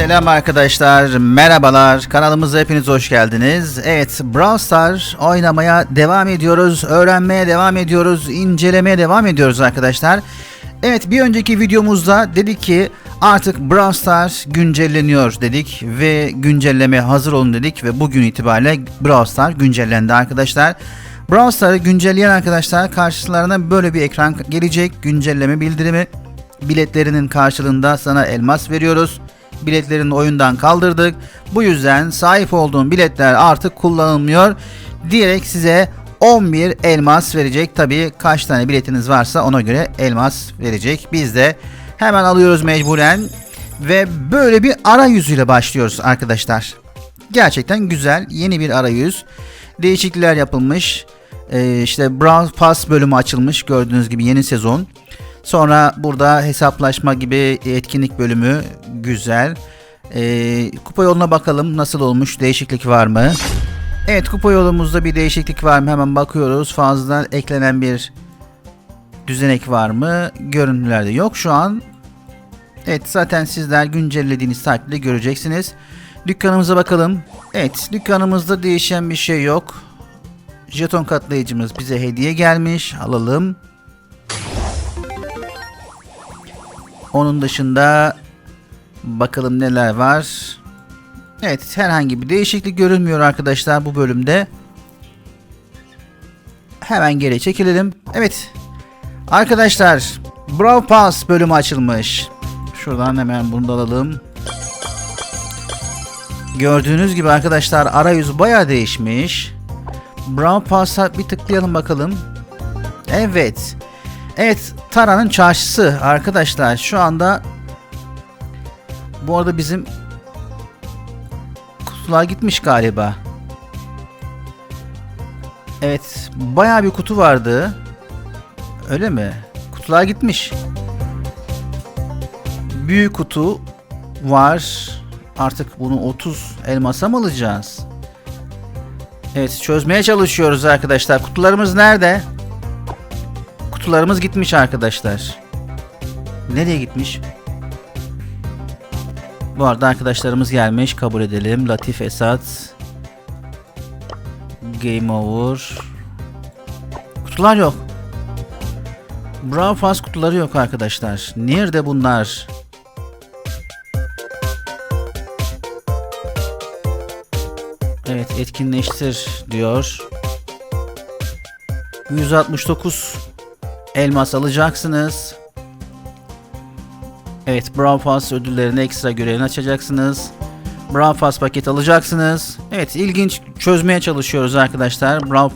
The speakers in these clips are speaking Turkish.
Selam arkadaşlar, merhabalar. Kanalımıza hepiniz hoş geldiniz. Evet, Brawl Stars oynamaya devam ediyoruz, öğrenmeye devam ediyoruz, incelemeye devam ediyoruz arkadaşlar. Evet, bir önceki videomuzda dedik ki artık Brawl Stars güncelleniyor dedik ve güncellemeye hazır olun dedik ve bugün itibariyle Brawl Stars güncellendi arkadaşlar. Brawl Stars'ı güncelleyen arkadaşlar karşılarına böyle bir ekran gelecek, güncelleme bildirimi. Biletlerinin karşılığında sana elmas veriyoruz biletlerini oyundan kaldırdık. Bu yüzden sahip olduğum biletler artık kullanılmıyor diyerek size 11 elmas verecek. Tabii kaç tane biletiniz varsa ona göre elmas verecek. Biz de hemen alıyoruz mecburen ve böyle bir arayüzüyle başlıyoruz arkadaşlar. Gerçekten güzel yeni bir arayüz. Değişiklikler yapılmış. Ee, işte Brawl Pass bölümü açılmış gördüğünüz gibi yeni sezon. Sonra burada hesaplaşma gibi etkinlik bölümü güzel. Ee, kupa yoluna bakalım nasıl olmuş değişiklik var mı? Evet kupa yolumuzda bir değişiklik var mı hemen bakıyoruz. Fazladan eklenen bir düzenek var mı? Görünümlerde yok şu an. Evet zaten sizler güncellediğiniz takdirde göreceksiniz. Dükkanımıza bakalım. Evet dükkanımızda değişen bir şey yok. Jeton katlayıcımız bize hediye gelmiş. Alalım. Onun dışında bakalım neler var. Evet herhangi bir değişiklik görünmüyor arkadaşlar bu bölümde. Hemen geri çekilelim. Evet arkadaşlar Brawl Pass bölümü açılmış. Şuradan hemen bunu da alalım. Gördüğünüz gibi arkadaşlar arayüz baya değişmiş. Brawl Pass'a bir tıklayalım bakalım. Evet. Evet Tara'nın çarşısı arkadaşlar şu anda bu arada bizim kutular gitmiş galiba. Evet baya bir kutu vardı. Öyle mi? Kutular gitmiş. Büyük kutu var. Artık bunu 30 elmasa mı alacağız? Evet çözmeye çalışıyoruz arkadaşlar. Kutularımız nerede? Kutularımız gitmiş arkadaşlar. Nereye gitmiş? Bu arada arkadaşlarımız gelmiş. Kabul edelim. Latif Esat. Game over. Kutular yok. Brawl Pass kutuları yok arkadaşlar. Nerede bunlar? Evet etkinleştir diyor. 169 elmas alacaksınız. Evet Brawl Pass ödüllerini ekstra görevini açacaksınız. Brawl paket alacaksınız. Evet ilginç çözmeye çalışıyoruz arkadaşlar. Brawl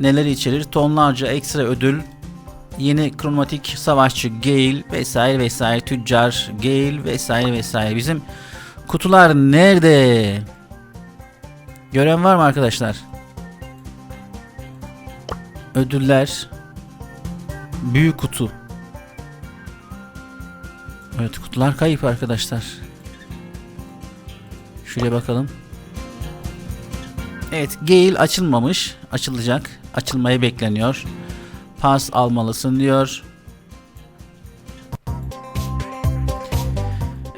neler içerir? Tonlarca ekstra ödül. Yeni kromatik savaşçı Gale vesaire vesaire tüccar Gale vesaire vesaire. Bizim kutular nerede? Gören var mı arkadaşlar? Ödüller Büyük kutu. Evet kutular kayıp arkadaşlar. Şuraya bakalım. Evet Gale açılmamış. Açılacak. Açılmayı bekleniyor. Pas almalısın diyor.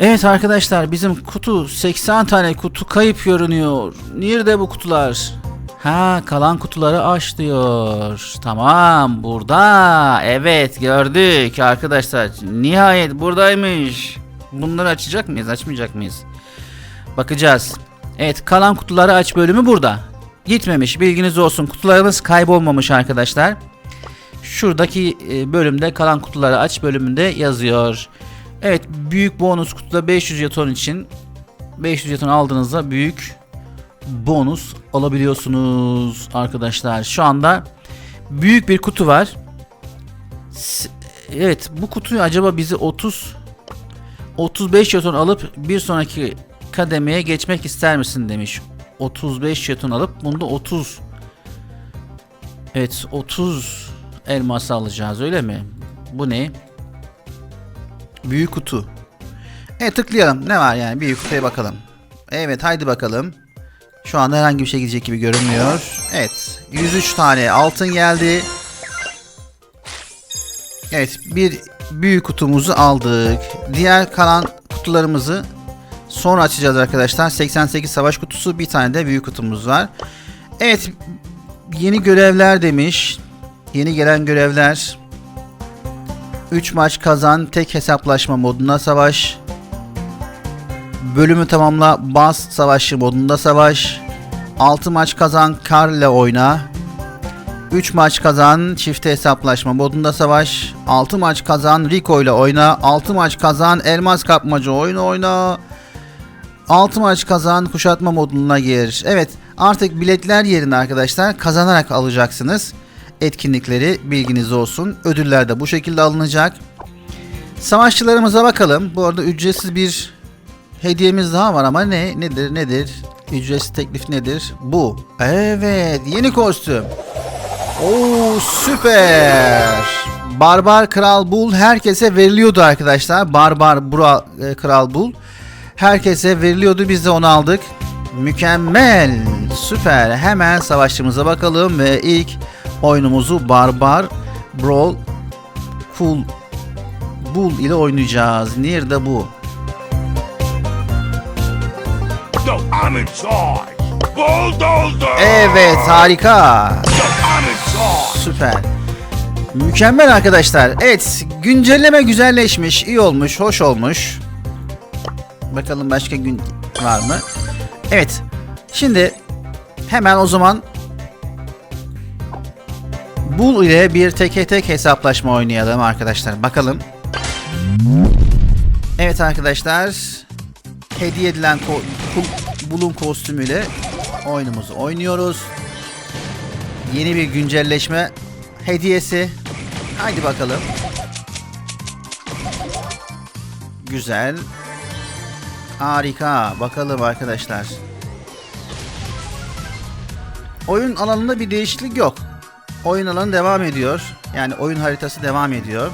Evet arkadaşlar bizim kutu 80 tane kutu kayıp görünüyor. Nerede bu kutular? Ha kalan kutuları aç diyor. Tamam burada. Evet gördük arkadaşlar. Nihayet buradaymış. Bunları açacak mıyız açmayacak mıyız? Bakacağız. Evet kalan kutuları aç bölümü burada. Gitmemiş bilginiz olsun. Kutularınız kaybolmamış arkadaşlar. Şuradaki e, bölümde kalan kutuları aç bölümünde yazıyor. Evet büyük bonus kutuda 500 jeton için 500 jeton aldığınızda büyük bonus alabiliyorsunuz arkadaşlar. Şu anda büyük bir kutu var. Evet bu kutuyu acaba bizi 30 35 jeton alıp bir sonraki kademeye geçmek ister misin demiş. 35 jeton alıp bunda 30 Evet 30 elması alacağız öyle mi? Bu ne? Büyük kutu. Evet tıklayalım. Ne var yani? Büyük kutuya bakalım. Evet haydi bakalım. Şu anda herhangi bir şey gidecek gibi görünmüyor. Evet. 103 tane altın geldi. Evet bir büyük kutumuzu aldık. Diğer kalan kutularımızı sonra açacağız arkadaşlar. 88 savaş kutusu bir tane de büyük kutumuz var. Evet yeni görevler demiş. Yeni gelen görevler. 3 maç kazan tek hesaplaşma modunda savaş. Bölümü tamamla bas savaşı modunda savaş. 6 maç kazan kar ile oyna. 3 maç kazan çifte hesaplaşma modunda savaş. 6 maç kazan Rico ile oyna. 6 maç kazan elmas kapmaca oyunu oyna. 6 maç kazan kuşatma moduna gir. Evet artık biletler yerine arkadaşlar kazanarak alacaksınız. Etkinlikleri bilginiz olsun. Ödüller de bu şekilde alınacak. Savaşçılarımıza bakalım. Bu arada ücretsiz bir hediyemiz daha var ama ne? Nedir? Nedir? Ücretsiz teklif nedir? Bu. Evet yeni kostüm. Oo süper. Barbar Kral Bul herkese veriliyordu arkadaşlar. Barbar Bura, e, Kral Bul herkese veriliyordu. Biz de onu aldık. Mükemmel. Süper. Hemen savaşçımıza bakalım ve ilk oyunumuzu Barbar Brawl Full Bull ile oynayacağız. Nerede bu? No, I'm in charge. Bulldozer. Evet harika. No, I'm in charge. Süper. Mükemmel arkadaşlar. Evet güncelleme güzelleşmiş. iyi olmuş. Hoş olmuş. Bakalım başka gün var mı? Evet. Şimdi hemen o zaman Bull ile bir teke tek hesaplaşma oynayalım arkadaşlar. Bakalım. Evet arkadaşlar. Hediye edilen ko- Bull'un kostümüyle oyunumuzu oynuyoruz. Yeni bir güncelleşme hediyesi. Haydi bakalım. Güzel. Harika. Bakalım arkadaşlar. Oyun alanında bir değişiklik yok. Oyun alanı devam ediyor. Yani oyun haritası devam ediyor.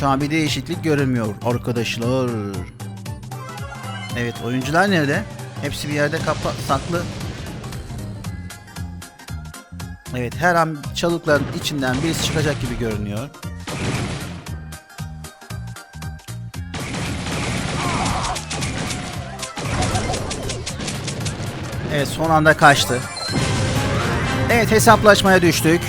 Şu an bir değişiklik görünmüyor arkadaşlar. Evet oyuncular nerede? Hepsi bir yerde kapa saklı. Evet her an çalıkların içinden birisi çıkacak gibi görünüyor. Evet son anda kaçtı. Evet hesaplaşmaya düştük.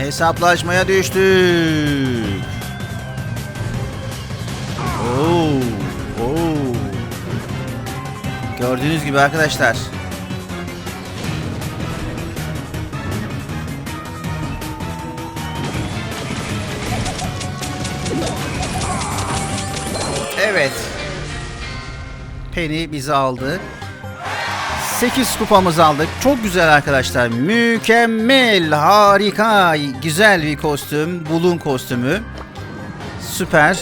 Hesaplaşmaya düştük. Oo, oo. Gördüğünüz gibi arkadaşlar. Evet. Penny bizi aldı. 8 kupamızı aldık. Çok güzel arkadaşlar. Mükemmel, harika, güzel bir kostüm. Bulun kostümü. Süper.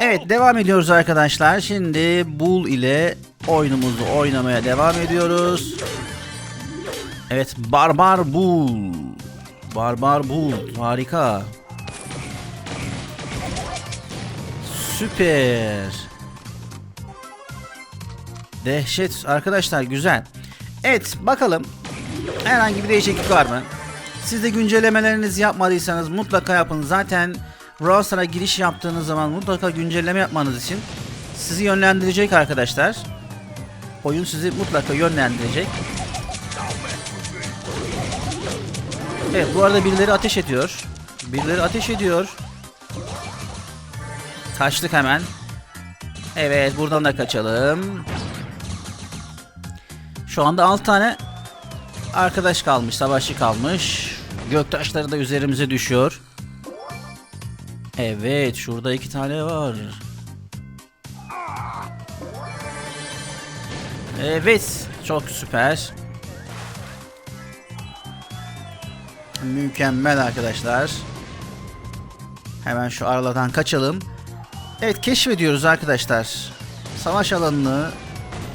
Evet devam ediyoruz arkadaşlar. Şimdi Bull ile oyunumuzu oynamaya devam ediyoruz. Evet Barbar Bull. Barbar Bull harika. Süper. Dehşet arkadaşlar güzel. Evet bakalım herhangi bir değişiklik var mı? Siz de güncellemelerinizi yapmadıysanız mutlaka yapın. Zaten browser'a giriş yaptığınız zaman mutlaka güncelleme yapmanız için sizi yönlendirecek arkadaşlar. Oyun sizi mutlaka yönlendirecek. Evet bu arada birileri ateş ediyor. Birileri ateş ediyor. Kaçtık hemen. Evet buradan da kaçalım. Şu anda 6 tane arkadaş kalmış, savaşçı kalmış. Göktaşları da üzerimize düşüyor. Evet, şurada iki tane var. Evet, çok süper. Mükemmel arkadaşlar. Hemen şu aralardan kaçalım. Evet, keşfediyoruz arkadaşlar. Savaş alanını,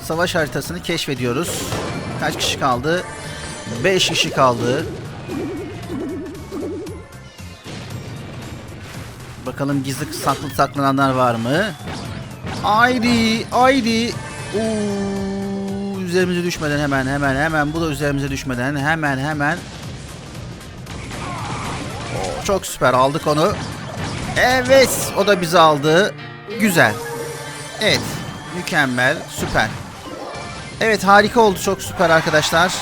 savaş haritasını keşfediyoruz. Kaç kişi kaldı? 5 kişi kaldı. Bakalım gizli saklı saklananlar var mı? Haydi, haydi. Oo, üzerimize düşmeden hemen hemen hemen bu da üzerimize düşmeden hemen hemen Çok süper aldık onu. Evet o da bizi aldı. Güzel. Evet mükemmel süper. Evet harika oldu çok süper arkadaşlar.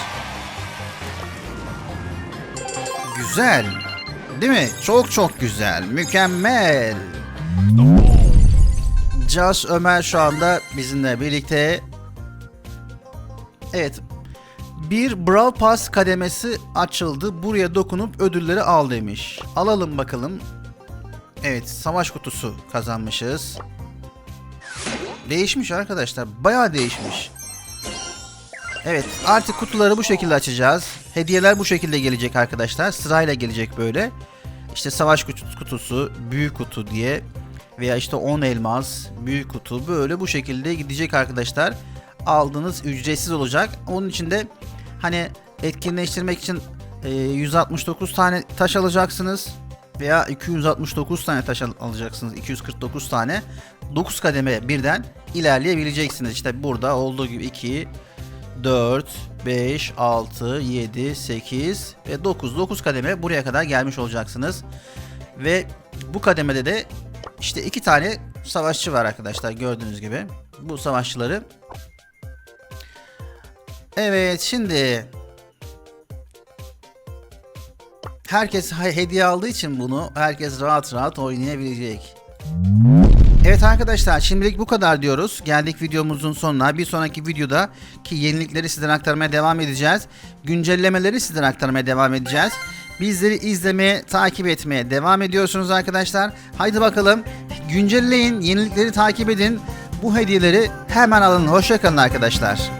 Güzel. Değil mi? Çok çok güzel. Mükemmel. Josh Ömer şu anda bizimle birlikte. Evet. Bir Brawl Pass kademesi açıldı. Buraya dokunup ödülleri al demiş. Alalım bakalım. Evet, savaş kutusu kazanmışız. Değişmiş arkadaşlar. Bayağı değişmiş. Evet, artık kutuları bu şekilde açacağız. Hediyeler bu şekilde gelecek arkadaşlar. Sırayla gelecek böyle. İşte savaş kutu- kutusu, büyük kutu diye veya işte 10 elmas, büyük kutu böyle bu şekilde gidecek arkadaşlar. Aldığınız ücretsiz olacak. Onun için de hani etkinleştirmek için e, 169 tane taş alacaksınız veya 269 tane taş al- alacaksınız. 249 tane. 9 kademe birden ilerleyebileceksiniz. İşte burada olduğu gibi 2 4 5 6 7 8 ve 9 9 kademe buraya kadar gelmiş olacaksınız. Ve bu kademede de işte iki tane savaşçı var arkadaşlar gördüğünüz gibi. Bu savaşçıları Evet şimdi herkes he- hediye aldığı için bunu herkes rahat rahat oynayabilecek. Evet arkadaşlar şimdilik bu kadar diyoruz. Geldik videomuzun sonuna. Bir sonraki videoda ki yenilikleri sizden aktarmaya devam edeceğiz. Güncellemeleri sizden aktarmaya devam edeceğiz. Bizleri izlemeye, takip etmeye devam ediyorsunuz arkadaşlar. Haydi bakalım güncelleyin, yenilikleri takip edin. Bu hediyeleri hemen alın. Hoşçakalın arkadaşlar.